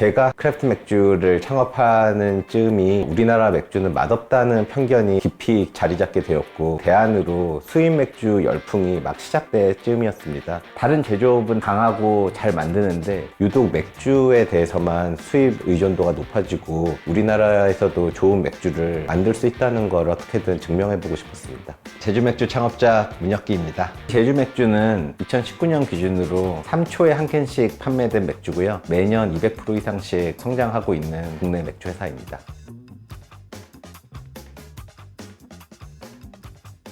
제가 크래프트 맥주를 창업하는 즈음이 우리나라 맥주는 맛없다는 편견이 깊 이 자리 잡게 되었고 대안으로 수입 맥주 열풍이 막 시작될 즈음이었습니다. 다른 제조업은 강하고 잘 만드는데 유독 맥주에 대해서만 수입 의존도가 높아지고 우리나라에서도 좋은 맥주를 만들 수 있다는 걸 어떻게든 증명해보고 싶었습니다. 제주 맥주 창업자 문혁기입니다. 제주 맥주는 2019년 기준으로 3초에 한 캔씩 판매된 맥주고요. 매년 200% 이상씩 성장하고 있는 국내 맥주 회사입니다.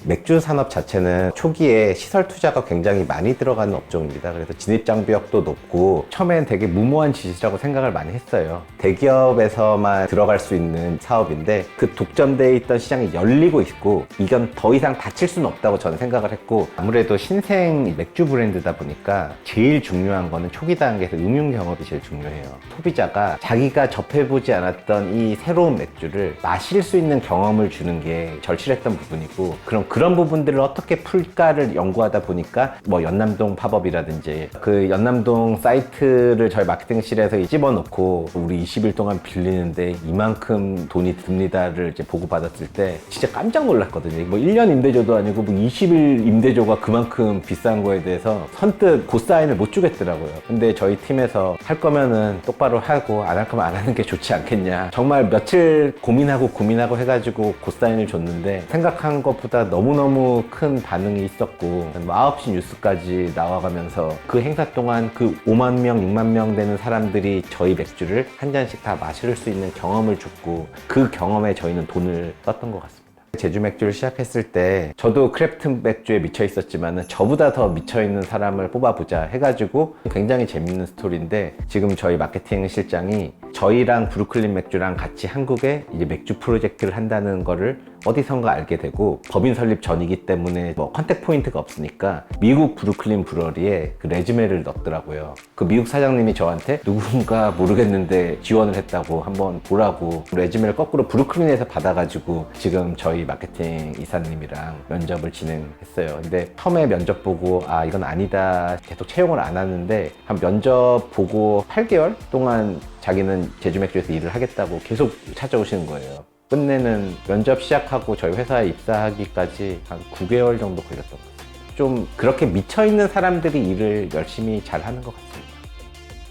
맥주 산업 자체는 초기에 시설 투자가 굉장히 많이 들어가는 업종입니다. 그래서 진입 장벽도 높고 처음엔 되게 무모한 짓이라고 생각을 많이 했어요. 대기업에서만 들어갈 수 있는 사업인데 그 독점되어 있던 시장이 열리고 있고 이건 더 이상 닫힐 수는 없다고 저는 생각을 했고 아무래도 신생 맥주 브랜드다 보니까 제일 중요한 거는 초기 단계에서 음용 경험이 제일 중요해요. 소비자가 자기가 접해보지 않았던 이 새로운 맥주를 마실 수 있는 경험을 주는 게 절실했던 부분이고 그럼 그런 부분들을 어떻게 풀까를 연구하다 보니까 뭐 연남동 팝업이라든지 그 연남동 사이트를 저희 마케팅실에서 집어넣고 우리 20일 동안 빌리는데 이만큼 돈이 듭니다를 이제 보고받았을 때 진짜 깜짝 놀랐거든요. 뭐 1년 임대료도 아니고 뭐 20일 임대료가 그만큼 비싼 거에 대해서 선뜻 고사인을 못 주겠더라고요. 근데 저희 팀에서 할 거면은 똑바로 하고 안 할 거면 안 하는 게 좋지 않겠냐. 정말 며칠 고민하고 고민하고 해가지고 고사인을 줬는데 생각한 것보다 너무 너무 큰 반응이 있었고 뭐 9시 뉴스까지 나와가면서 그 행사 동안 그 5만 명, 6만 명 되는 사람들이 저희 맥주를 한 잔씩 다 마실 수 있는 경험을 줬고 그 경험에 저희는 돈을 썼던 것 같습니다. 제주 맥주를 시작했을 때 저도 크래프트 맥주에 미쳐 있었지만 저보다 더 미쳐 있는 사람을 뽑아보자 해가지고 굉장히 재밌는 스토리인데 지금 저희 마케팅 실장이 저희랑 브루클린 맥주랑 같이 한국에 이제 맥주 프로젝트를 한다는 거를 어디선가 알게 되고 법인 설립 전이기 때문에 뭐 컨택 포인트가 없으니까 미국 브루클린 브러리에 그 레즈메를 넣더라고요. 그 미국 사장님이 저한테 누군가 모르겠는데 지원을 했다고 한번 보라고 레즈메를 거꾸로 브루클린에서 받아가지고 지금 저희 마케팅 이사님이랑 면접을 진행했어요. 근데 처음에 면접 보고 아 이건 아니다 계속 채용을 안 하는데 한 면접 보고 8개월 동안 자기는 제주 맥주에서 일을 하겠다고 계속 찾아오시는 거예요. 끝내는 면접 시작하고 저희 회사에 입사하기까지 한 9개월 정도 걸렸던 것 같아요. 좀 그렇게 미쳐있는 사람들이 일을 열심히 잘 하는 것 같습니다.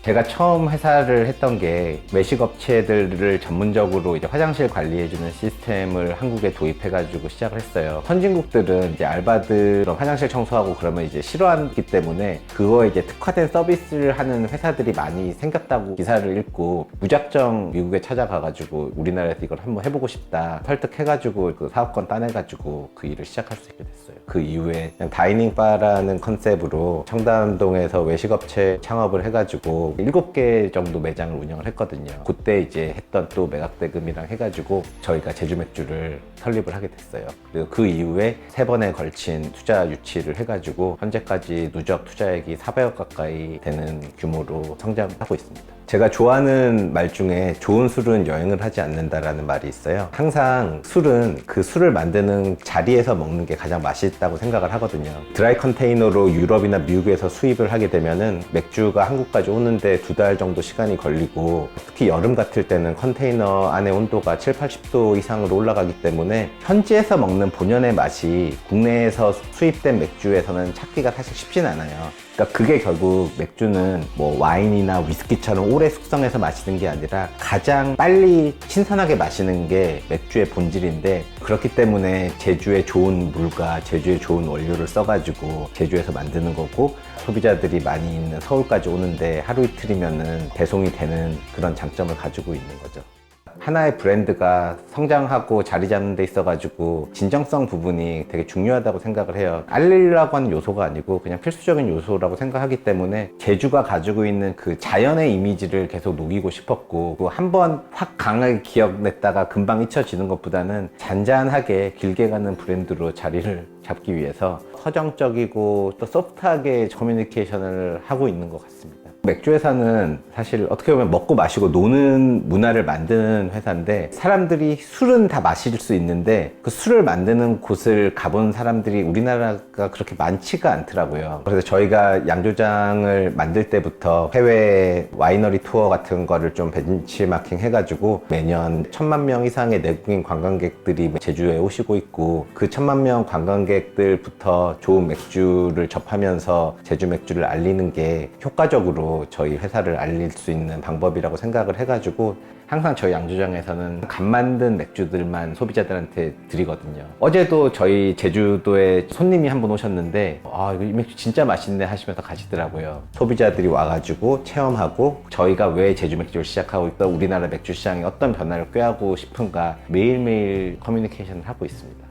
제가 처음 회사를 했던 게 외식업체들을 전문적으로 이제 화장실 관리해주는 시스템을 한국에 도입해가지고 시작을 했어요. 선진국들은 이제 알바들 화장실 청소하고 그러면 이제 싫어하기 때문에 그거에 이제 특화된 서비스를 하는 회사들이 많이 생겼다고 기사를 읽고 무작정 미국에 찾아가가지고 우리나라에서 이걸 한번 해보고 싶다 설득해가지고 그 사업권 따내가지고 그 일을 시작할 수 있게 됐어요. 그 이후에 그냥 다이닝 바라는 컨셉으로 청담동에서 외식업체 창업을 해가지고 7개 정도 매장을 운영을 했거든요. 그때 이제 했던 또 매각대금이랑 해가지고 저희가 제주 맥주를 설립을 하게 됐어요. 그리고 그 이후에 세 번에 걸친 투자 유치를 해가지고 현재까지 누적 투자액이 400억 가까이 되는 규모로 성장하고 있습니다. 제가 좋아하는 말 중에 좋은 술은 여행을 하지 않는다라는 말이 있어요. 항상 술은 그 술을 만드는 자리에서 먹는 게 가장 맛있다고 생각을 하거든요. 드라이 컨테이너로 유럽이나 미국에서 수입을 하게 되면은 맥주가 한국까지 오는 데 두 달 정도 시간이 걸리고 특히 여름 같을 때는 컨테이너 안에 온도가 7, 80도 이상으로 올라가기 때문에 현지에서 먹는 본연의 맛이 국내에서 수입된 맥주에서는 찾기가 사실 쉽진 않아요. 그러니까 그게 결국 맥주는 뭐 와인이나 위스키처럼 오래 숙성해서 마시는 게 아니라 가장 빨리 신선하게 마시는 게 맥주의 본질인데 그렇기 때문에 제주의 좋은 물과 제주의 좋은 원료를 써가지고 제주에서 만드는 거고 소비자들이 많이 있는 서울까지 오는데 하루 이틀이면은 배송이 되는 그런 장점을 가지고 있는 거죠. 하나의 브랜드가 성장하고 자리 잡는 데 있어가지고 진정성 부분이 되게 중요하다고 생각을 해요. 알리려고 하는 요소가 아니고 그냥 필수적인 요소라고 생각하기 때문에 제주가 가지고 있는 그 자연의 이미지를 계속 녹이고 싶었고 한 번 확 강하게 기억냈다가 금방 잊혀지는 것보다는 잔잔하게 길게 가는 브랜드로 자리를 잡기 위해서 서정적이고 또 소프트하게 커뮤니케이션을 하고 있는 것 같습니다. 맥주 회사는 사실 어떻게 보면 먹고 마시고 노는 문화를 만드는 회사인데 사람들이 술은 다 마실 수 있는데 그 술을 만드는 곳을 가본 사람들이 우리나라가 그렇게 많지가 않더라고요. 그래서 저희가 양조장을 만들 때부터 해외 와이너리 투어 같은 거를 좀 벤치마킹 해가지고 매년 천만 명 이상의 내국인 관광객들이 제주에 오시고 있고 그 천만 명 관광객들부터 좋은 맥주를 접하면서 제주 맥주를 알리는 게 효과적으로 저희 회사를 알릴 수 있는 방법이라고 생각을 해가지고 항상 저희 양조장에서는 간 만든 맥주들만 소비자들한테 드리거든요. 어제도 저희 제주도에 손님이 한 분 오셨는데 아 이거 이 맥주 진짜 맛있네 하시면서 가시더라고요. 소비자들이 와가지고 체험하고 저희가 왜 제주 맥주를 시작하고 있다 우리나라 맥주 시장에 어떤 변화를 꾀하고 싶은가 매일매일 커뮤니케이션을 하고 있습니다.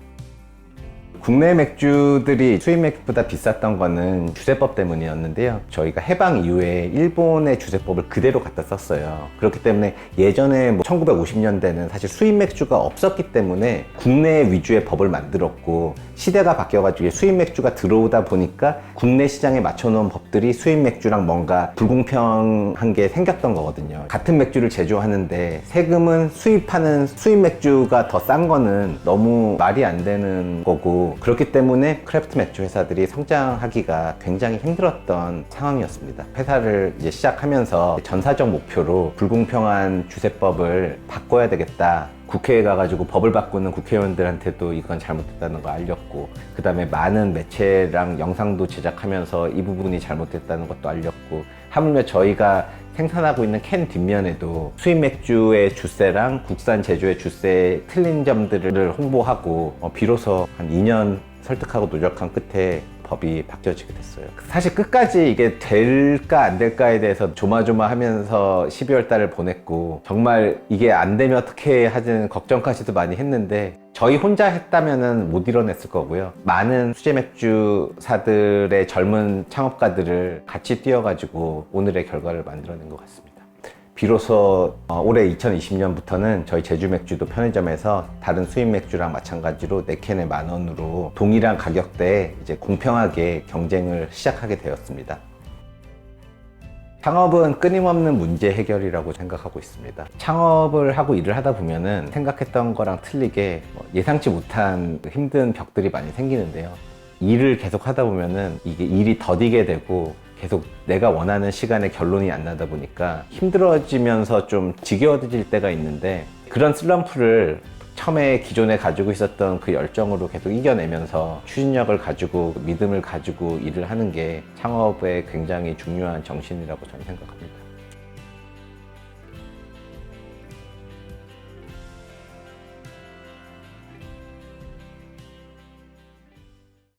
국내 맥주들이 수입 맥주보다 비쌌던 거는 주세법 때문이었는데요. 저희가 해방 이후에 일본의 주세법을 그대로 갖다 썼어요. 그렇기 때문에 예전에 뭐 1950년대는 사실 수입 맥주가 없었기 때문에 국내 위주의 법을 만들었고 시대가 바뀌어가지고 수입 맥주가 들어오다 보니까 국내 시장에 맞춰놓은 법들이 수입 맥주랑 뭔가 불공평한 게 생겼던 거거든요. 같은 맥주를 제조하는데 세금은 수입하는 수입 맥주가 더 싼 거는 너무 말이 안 되는 거고 그렇기 때문에 크래프트 맥주 회사들이 성장하기가 굉장히 힘들었던 상황이었습니다. 회사를 이제 시작하면서 전사적 목표로 불공평한 주세법을 바꿔야 되겠다. 국회에 가가지고 법을 바꾸는 국회의원들한테도 이건 잘못됐다는 거 알렸고 그 다음에 많은 매체랑 영상도 제작하면서 이 부분이 잘못됐다는 것도 알렸고 하물며 저희가 생산하고 있는 캔 뒷면에도 수입 맥주의 주세랑 국산 제조의 주세의 틀린 점들을 홍보하고 어, 비로소 한 2년 설득하고 노력한 끝에 법이 바뀌어지게 됐어요. 사실 끝까지 이게 될까 안 될까에 대해서 조마조마하면서 12월 달을 보냈고 정말 이게 안 되면 어떻게 하든 걱정까지도 많이 했는데 저희 혼자 했다면은 못 이뤄냈을 거고요. 많은 수제 맥주사들의 젊은 창업가들을 같이 뛰어가지고 오늘의 결과를 만들어낸 것 같습니다. 비로소 어, 올해 2020년부터는 저희 제주 맥주도 편의점에서 다른 수입 맥주랑 마찬가지로 4캔에 만 원으로 동일한 가격대에 이제 공평하게 경쟁을 시작하게 되었습니다. 창업은 끊임없는 문제 해결이라고 생각하고 있습니다. 창업을 하고 일을 하다 보면은 생각했던 거랑 틀리게 뭐 예상치 못한 힘든 벽들이 많이 생기는데요. 일을 계속 하다 보면은 이게 일이 더디게 되고 계속 내가 원하는 시간에 결론이 안 나다 보니까 힘들어지면서 좀 지겨워질 때가 있는데 그런 슬럼프를 처음에 기존에 가지고 있었던 그 열정으로 계속 이겨내면서 추진력을 가지고 믿음을 가지고 일을 하는 게 창업의 굉장히 중요한 정신이라고 저는 생각합니다.